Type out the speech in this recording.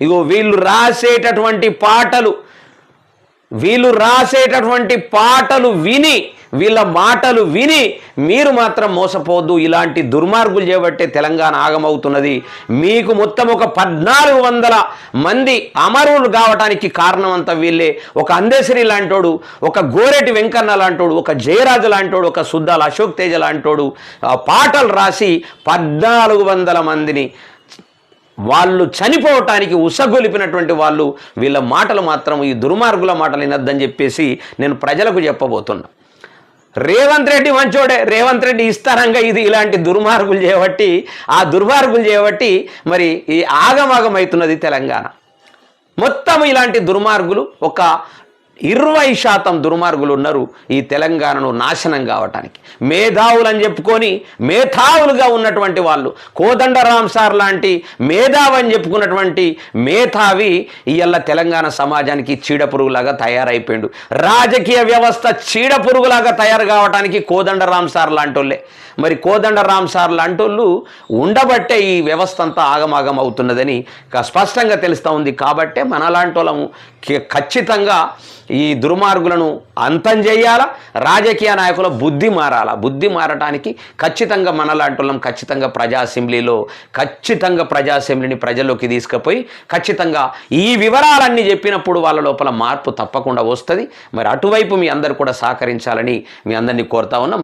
ఇగో వీళ్ళు రాసేటటువంటి పాటలు వీళ్ళు రాసేటటువంటి పాటలు విని వీళ్ళ మాటలు విని మీరు మాత్రం మోసపోవద్దు. ఇలాంటి దుర్మార్గులు చేపట్టే తెలంగాణ ఆగమవుతున్నది. మీకు మొత్తం ఒక పద్నాలుగు వందల మంది అమరులు కావటానికి కారణం అంతా వీళ్ళే. ఒక అందేశ్వరి లాంటోడు ఒక గోరెటి వెంకన్న లాంటోడు ఒక జయరాజు లాంటోడు ఒక సుద్దాల అశోక్ తేజ లాంటోడు పాటలు రాసి పద్నాలుగు వందల మందిని వాళ్ళు చనిపోవటానికి ఉసగొలిపినటువంటి వాళ్ళు వీళ్ళ మాటలు మాత్రం ఈ దుర్మార్గుల మాటలు వినద్దని చెప్పేసి నేను ప్రజలకు చెప్పబోతున్నా. రేవంత్ రెడ్డి మంచోడే రేవంత్ రెడ్డి ఇస్తారంగా ఇది ఇలాంటి దుర్మార్గులు చేయబట్టి ఆ దుర్మార్గులు చేయబట్టి మరి ఈ ఆగమాగమవుతున్నది తెలంగాణ. మొత్తం ఇలాంటి దుర్మార్గులు ఒక ఇరవై శాతం దుర్మార్గులు ఉన్నారు ఈ తెలంగాణను నాశనం కావటానికి. మేధావులు అని చెప్పుకొని మేధావులుగా ఉన్నటువంటి వాళ్ళు కోదండరామ్ సార్ లాంటి మేధావి అని చెప్పుకున్నటువంటి మేధావి ఇవాళ తెలంగాణ సమాజానికి చీడపురుగులాగా తయారైపోయిండు. రాజకీయ వ్యవస్థ చీడపురుగులాగా తయారు కావటానికి కోదండరామ్ సార్ లాంటోళ్ళే. మరి కోదండరామ్ సార్ లాంటోళ్ళు ఉండబట్టే ఈ వ్యవస్థ అంతా ఆగమాగం అవుతున్నదని స్పష్టంగా తెలుస్తూ ఉంది కాబట్టే మనలాంటి వాళ్ళము ఖచ్చితంగా ఈ దుర్మార్గులను అంతం చేయాలా? రాజకీయ నాయకుల బుద్ధి మారాలా? బుద్ధి మారటానికి ఖచ్చితంగా మనలాంటి ఖచ్చితంగా ప్రజా అసెంబ్లీలో ఖచ్చితంగా ప్రజా అసెంబ్లీని ప్రజల్లోకి తీసుకుపోయి ఖచ్చితంగా ఈ వివరాలన్నీ చెప్పినప్పుడు వాళ్ళ లోపల మార్పు తప్పకుండా వస్తుంది. మరి అటువైపు మీ అందరు కూడా సహకరించాలని మీ అందరినీ కోరుతా ఉన్నాం.